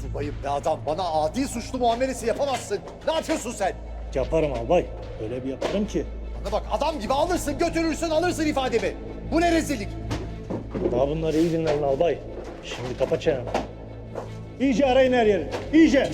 Subayım be adam. Bana adi suçlu muamelesi yapamazsın. Ne yapıyorsun sen? Yaparım albay. Öyle bir yaparım ki. Bana bak adam gibi alırsın götürürsün alırsın ifademi. Bu ne rezillik? Daha bunlar iyi günlerin albay. Şimdi kapa çeneni. İyice arayın her yeri. İyice.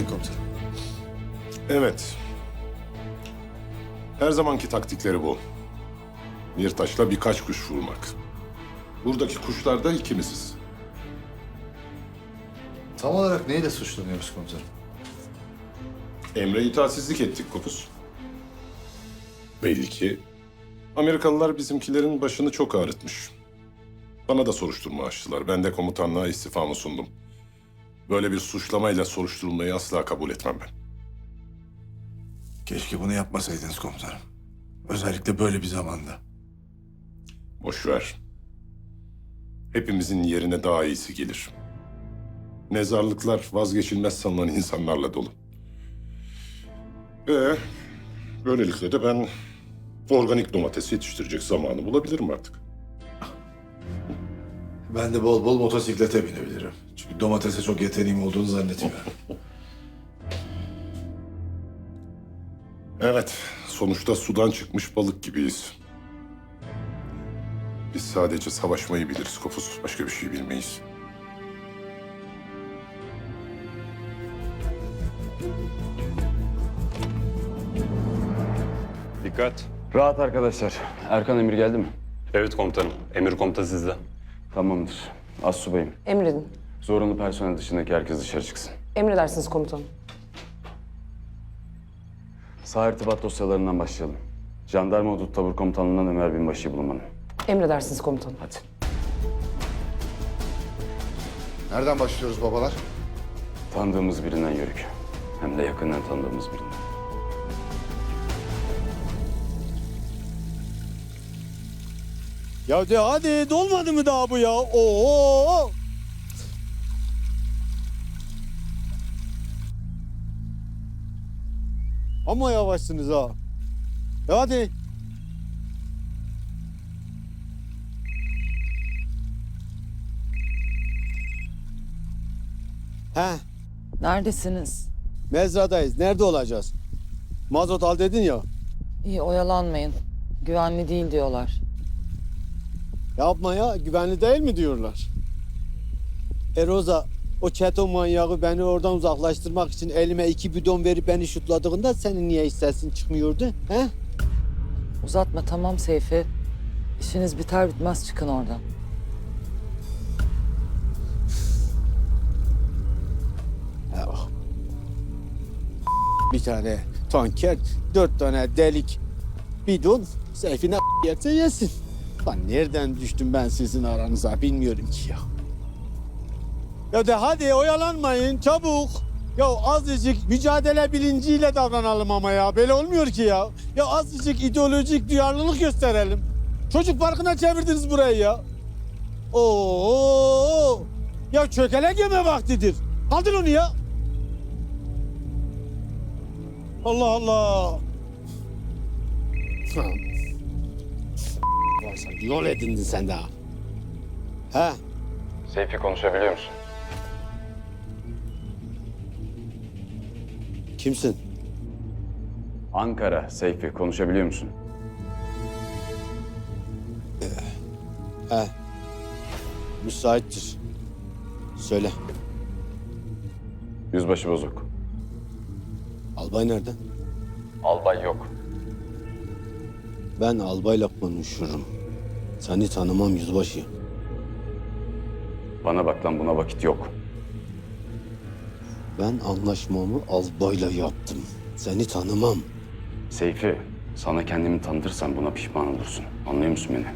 Evet komutanım. Evet. Her zamanki taktikleri bu. Bir taşla birkaç kuş vurmak. Buradaki kuşlar da ikimiziz. Tam olarak neyle suçlanıyoruz komutanım? Emre itaatsizlik ettik Kopuz. Belli ki Amerikalılar bizimkilerin başını çok ağrıtmış. Bana da soruşturma açtılar. Ben de komutanlığa istifamı sundum. Böyle bir suçlamayla soruşturulmayı asla kabul etmem ben. Keşke bunu yapmasaydınız komutanım. Özellikle böyle bir zamanda. Boş ver. Hepimizin yerine daha iyisi gelir. Mezarlıklar vazgeçilmez sanılan insanlarla dolu. Ve böylelikle de ben organik domates yetiştirecek zamanı bulabilirim artık. Ben de bol bol motosiklete binebilirim. Çünkü domatese çok yeteneğim olduğunu zannetmiyorum. Evet, sonuçta sudan çıkmış balık gibiyiz. Biz sadece savaşmayı biliriz Kopuz. Başka bir şey bilmeyiz. Dikkat. Rahat arkadaşlar. Erkan Emir geldi mi? Evet komutanım. Emir komuta sizde. Tamamdır. Az subayım. Emredin. Zorunlu personel dışındaki herkes dışarı çıksın. Emredersiniz komutanım. Sağ irtibat dosyalarından başlayalım. Jandarma Hudut Tabur Komutanlığı'ndan Ömer Binbaşı'yı bulunmanın. Emredersiniz komutanım. Hadi. Nereden başlıyoruz babalar? Tanıdığımız birinden yörük. Hem de yakından tanıdığımız birinden. Ya de hadi dolmadı mı daha bu ya? Oo! Ama yavaşsınız ha. Ya hadi. He, Neredesiniz? mezradayız. Nerede olacağız? Mazot al dedin ya. İyi oyalanmayın. Güvenli değil diyorlar. Yapma ya, güvenli değil mi diyorlar? Eroza, o çeto manyağı beni oradan uzaklaştırmak için elime iki bidon verip beni şutladığında senin niye hiç sesin çıkmıyordu? He? Uzatma tamam Seyfi. İşiniz biter bitmez çıkın oradan. Ya. Bir tane tanker, dört tane delik bidon Seyfi'ne yerse yesin. Lan nereden düştüm ben sizin aranıza bilmiyorum ki ya. Ya de hadi oyalanmayın çabuk. Ya azıcık mücadele bilinciyle davranalım ama ya. Böyle olmuyor ki ya. Ya azıcık ideolojik duyarlılık gösterelim. Çocuk parkına çevirdiniz burayı ya. Oo! Ya çökele göme vaktidir. Kaldır onu ya. Allah Allah. Varsa yol edindin sen daha. He? Seyfi konuşabiliyor musun? Kimsin? Ankara, Seyfi konuşabiliyor musun? He. Müsaittir. Söyle. Yüzbaşı bozuk. Albay nerede? Albay yok. Ben albayla konuşurum. Seni tanımam yüzbaşı. Bana bak lan buna vakit yok. Ben anlaşmamı albayla yaptım. Seni tanımam. Seyfi, sana kendimi tanıtırsam buna pişman olursun. Anlıyor musun beni?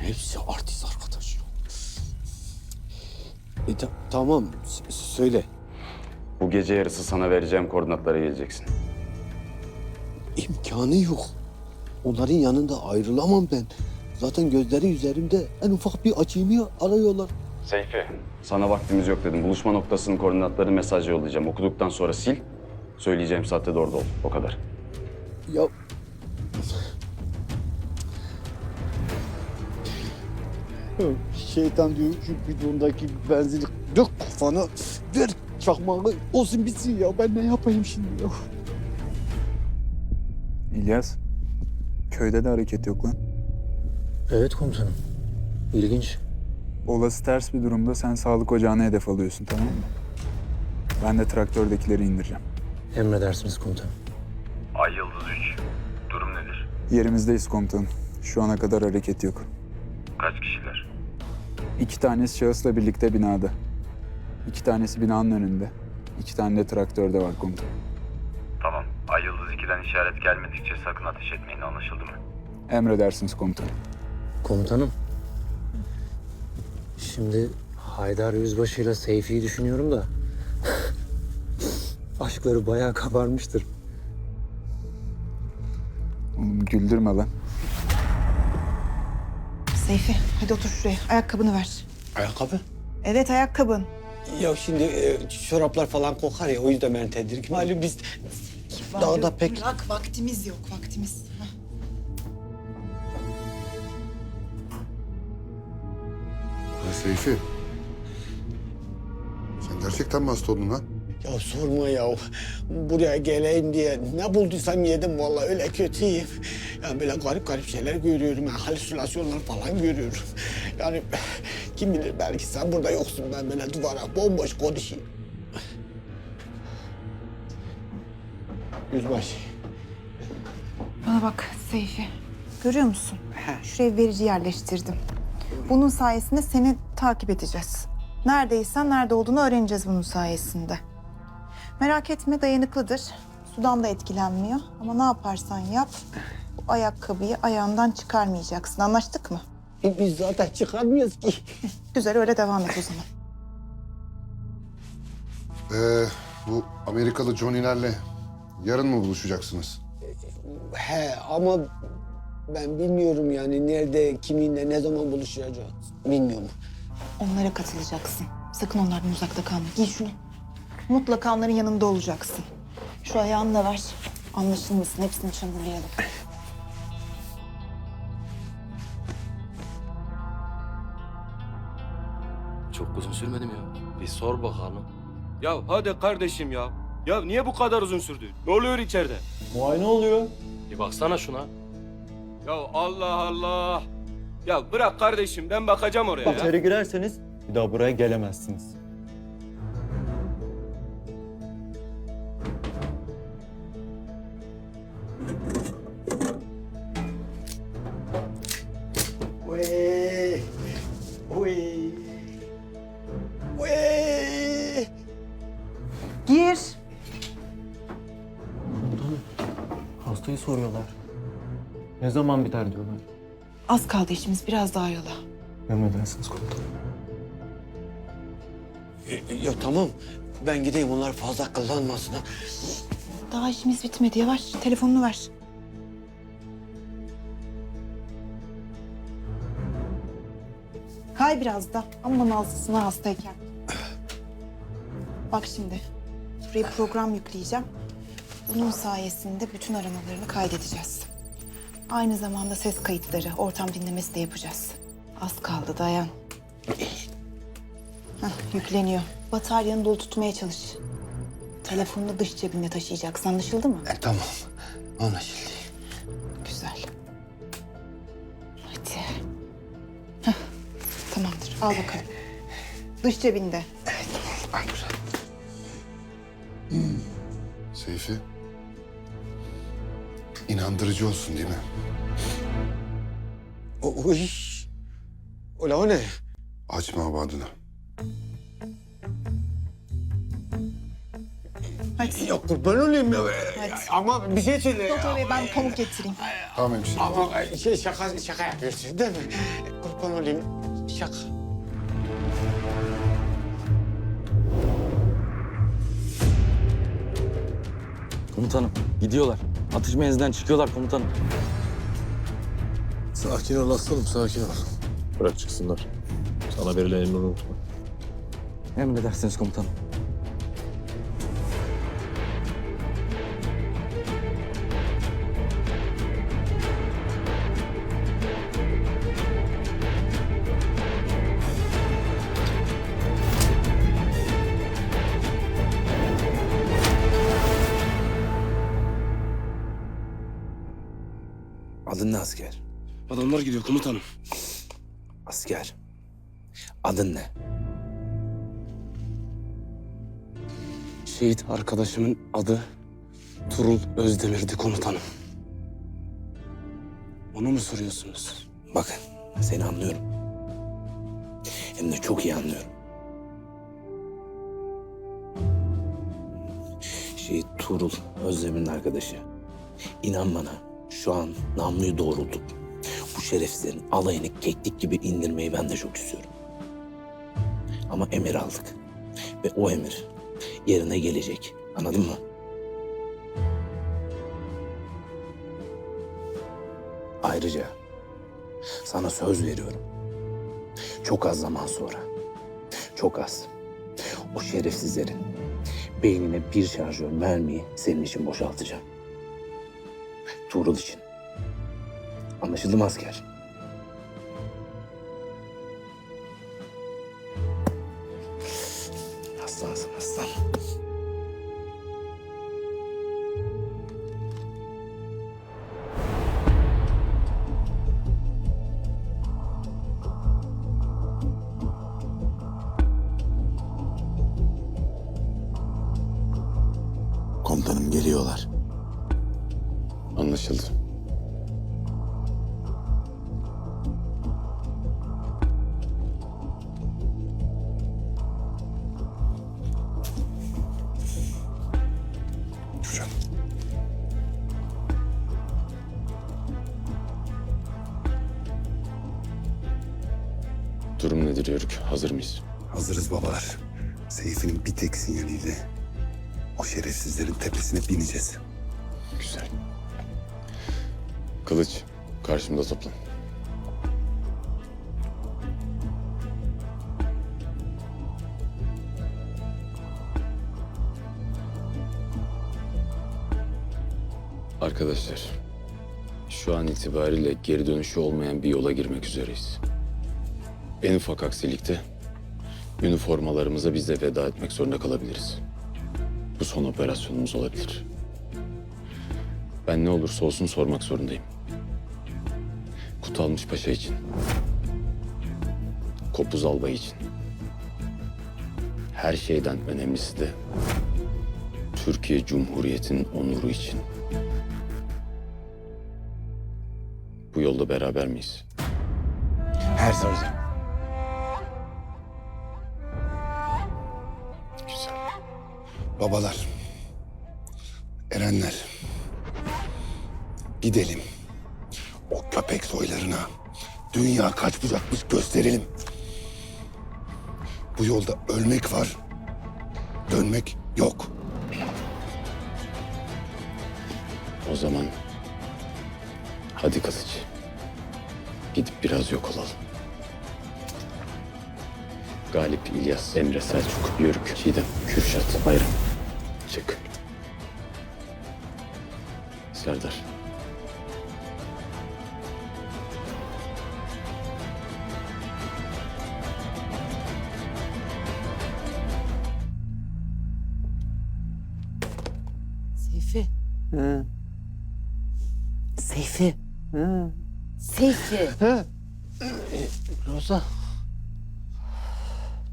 Hepsi artist arkadaş. E, ta- tamam, s- söyle. Bu gece yarısı sana vereceğim koordinatlara geleceksin. İmkanı yok. Onların yanında ayrılamam ben. Zaten gözleri üzerimde. En ufak bir açığımı arıyorlar. Seyfi. Sana vaktimiz yok dedim. Buluşma noktasının koordinatları mesaj yollayacağım. Okuduktan sonra sil. Söyleyeceğim saatte de orada ol. O kadar. Ya... Şeytan diyor şu bidondaki benzini dök kafana. Ver çakmağı olsun bitsin ya. Ben ne yapayım şimdi ya? İlyas, köyde de hareket yok lan. Evet komutanım. İlginç. Olası ters bir durumda sen sağlık ocağına hedef alıyorsun tamam mı? Ben de traktördekileri indireceğim. Emredersiniz komutanım. Ay Yıldız 3. Durum nedir? Yerimizdeyiz komutanım. Şu ana kadar hareket yok. Kaç kişiler? İki tanesi şahısla birlikte binada. İki tanesi binanın önünde. İki tane de traktörde var komutanım. 2'den işaret gelmedikçe sakın ateş etmeyin anlaşıldı mı? Emredersiniz komutanım. Komutanım. Şimdi Haydar Yüzbaşı'yla Seyfi'yi düşünüyorum da. Aşkları bayağı kabarmıştır. Oğlum güldürme lan. Seyfi hadi otur şuraya. Ayakkabını ver. Ayakkabı? Evet ayakkabın. Ya şimdi e, çoraplar falan kokar ya o yüzden ben tedirgin. Malum biz dağda pek... Bırak vaktimiz yok vaktimiz. Hah. Ha Seyfi. Sen gerçekten mi hasta oldun lan? Ya sorma ya. Buraya geleyim diye ne bulduysam yedim vallahi öyle kötüyüm. Ya böyle garip garip şeyler görüyorum. Yani halüsinasyonlar falan görüyorum. Yani kim bilir belki sen burada yoksun. Ben böyle duvara bomboş konuşayım. Yüzbaşı. Bana bak Seyfi. Görüyor musun? Şuraya verici yerleştirdim. Bunun sayesinde seni takip edeceğiz. Neredeysen nerede olduğunu öğreneceğiz bunun sayesinde. Merak etme dayanıklıdır. Sudan da etkilenmiyor. Ama ne yaparsan yap bu ayakkabıyı ayağından çıkarmayacaksın. Anlaştık mı? E, Biz zaten çıkarmıyoruz ki. Güzel öyle devam et o zaman. Ee, bu Amerikalı Johnny'lerle yarın mı buluşacaksınız? He ama ben bilmiyorum yani nerede, kiminle, ne zaman buluşacağız. Bilmiyorum. Onlara katılacaksın. Sakın onlardan uzakta kalma. Giy şunu. Mutlaka onların yanında olacaksın. Şu ayağını da ver. Anlaşılmasın. Hepsini çamurlayalım. Çok uzun sürmedi mi ya? Bir sor bakalım. Ya hadi kardeşim ya. Ya niye bu kadar uzun sürdü? Ne oluyor içeride? Muayene oluyor. Bir baksana şuna. Ya Allah Allah. Ya bırak kardeşim ben bakacağım oraya ya. İçeri girerseniz bir daha buraya gelemezsiniz. Soruyorlar. Ne zaman biter diyorlar. Az kaldı işimiz. Biraz daha yola. Emredersiniz komutanım. Ya tamam. Ben gideyim onlar fazla kullanmasın. ha. Daha işimiz bitmedi. Yavaş. Telefonunu ver. Kay biraz da. Ama nazlısına hastayken. Bak şimdi. Buraya program yükleyeceğim. Bunun sayesinde bütün aramalarını kaydedeceğiz. Aynı zamanda ses kayıtları, ortam dinlemesi de yapacağız. Az kaldı dayan. Hah, yükleniyor. Bataryanı dolu tutmaya çalış. Telefonunu dış cebinde taşıyacaksın. Anlaşıldı mı? E, tamam. Anlaşıldı. Güzel. Hadi. Hah, tamamdır. Al bakalım. Dış cebinde. Seyfi, inandırıcı olsun değil mi? O, uy. Ola o ne? Açma abadını. Hadi. Ya kurban olayım ya. Hadi. Ama bir şey söyle. Doktor bey ben pamuk getireyim. Tamam hemşire. Ama şey şaka şaka yapıyorsun değil mi? Kurban olayım. Şaka. Komutanım gidiyorlar. Atış menzinden çıkıyorlar komutanım. Sakin ol aslanım sakin ol. Bırak çıksınlar. Sana verilen emri unutma. Emredersiniz komutanım. Adın ne asker? Adamlar gidiyor komutanım. Asker. Adın ne? Şehit arkadaşımın adı Turul Özdemir'di komutanım. Onu mu soruyorsunuz? Bakın seni anlıyorum. Hem de çok iyi anlıyorum. Şehit Tuğrul Özlem'in arkadaşı. İnan bana şu an namluyu doğrultup bu şerefsizlerin alayını keklik gibi indirmeyi ben de çok istiyorum. Ama emir aldık. Ve o emir yerine gelecek. Anladın mı? Ayrıca sana söz veriyorum. Çok az zaman sonra, çok az. O şerefsizlerin beynine bir şarjör mermiyi senin için boşaltacağım. Tuğrul için. Anlaşıldı mı asker? Aslansın aslan. Durum nedir Yörük? Hazır mıyız? Hazırız babalar. Seyfi'nin bir tek sinyaliyle o şerefsizlerin tepesine bineceğiz. Güzel. Kılıç, karşımda toplan. Arkadaşlar, şu an itibariyle geri dönüşü olmayan bir yola girmek üzereyiz. En ufak aksilikte üniformalarımıza biz de veda etmek zorunda kalabiliriz. Bu son operasyonumuz olabilir. Ben ne olursa olsun sormak zorundayım. Kutalmış Paşa için. Kopuz Albay için. Her şeyden önemlisi de Türkiye Cumhuriyeti'nin onuru için. Bu yolda beraber miyiz? Her zaman. Babalar, erenler, gidelim. O köpek soylarına dünya kaç bucakmış gösterelim. Bu yolda ölmek var, dönmek yok. O zaman hadi kılıç. Gidip biraz yok olalım. Galip İlyas, Emre Selçuk, Yörük, Çiğdem, Kürşat, Bayram. Çık. Serdar. Seyfi. Seyfi. Seyfi. Roza.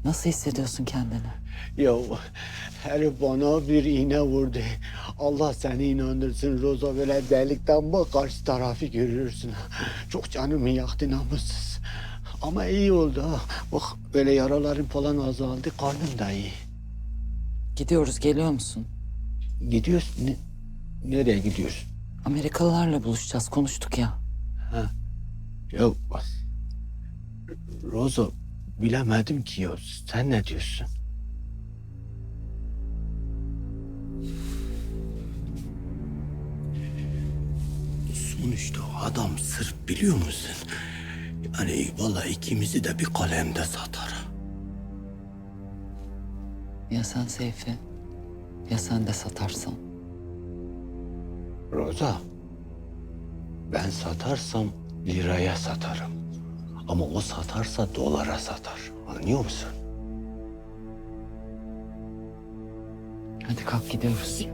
Nasıl hissediyorsun kendini? Ya herif bana bir iğne vurdu. Allah seni inandırsın Roza böyle delikten bak karşı tarafı görürsün. Çok canımı yaktı namussuz. Ama iyi oldu ha. Bak böyle yaralarım falan azaldı. Karnım da iyi. Gidiyoruz, geliyor musun? Gidiyorsun. Ne, nereye gidiyorsun? Amerikalılarla buluşacağız, konuştuk ya. Ya bak. Roza bilemedim ki ya. Sen ne diyorsun? Sonuçta adam sırf biliyor musun? Yani vallahi ikimizi de bir kalemde satar. Ya sen Seyfi? Ya sen de satarsan? Roza, ben satarsam liraya satarım. Ama o satarsa dolara satar. Anlıyor musun? Hadi kalk gidiyoruz.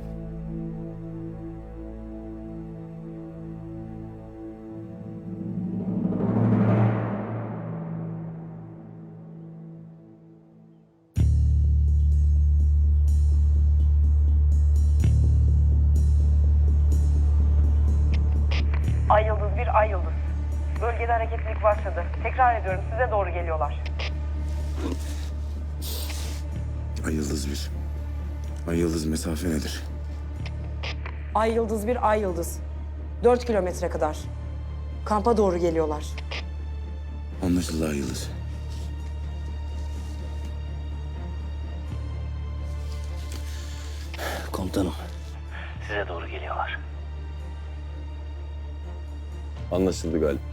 Hareketlilik başladı. Tekrar ediyorum size doğru geliyorlar. Ay Yıldız bir. Ay Yıldız mesafe nedir? Ay Yıldız bir Ay Yıldız. 4 kilometre kadar. Kampa doğru geliyorlar. Anlaşıldı Ay Yıldız. Komutanım. Size doğru geliyorlar. Anlaşıldı galiba.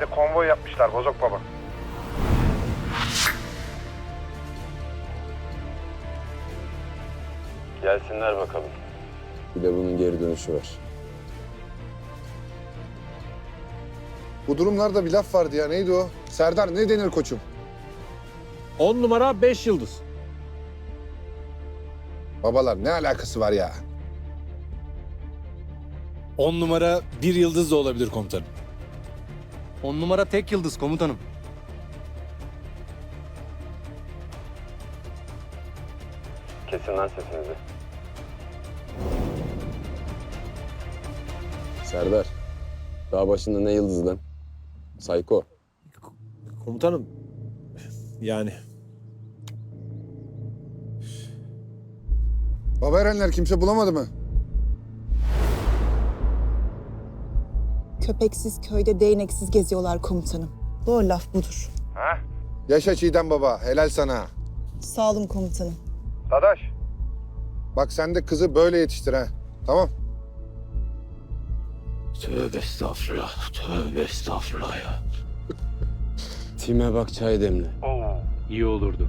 Bir de konvoy yapmışlar Bozok Baba. Gelsinler bakalım. Bir de bunun geri dönüşü var. Bu durumlarda bir laf vardı ya neydi o? Serdar ne denir koçum? 10 numara 5 yıldız. Babalar ne alakası var ya? 10 numara 1 yıldız da olabilir komutanım. 10 numara tek yıldız komutanım. Kesin lan sesinizi. Serdar, dağ başında ne yıldızı lan? Sayko. Komutanım. Yani Baba Erenler kimse bulamadı mı? Köpeksiz köyde değneksiz geziyorlar komutanım. Doğru laf budur. Yaşa Çiğdem baba helal sana. Sağ olun komutanım. Dadaş. Bak sen de kızı böyle yetiştir ha. Tamam. Tövbe estağfurullah. Tövbe estağfurullah ya. Time bak çay demle. iyi olurdu.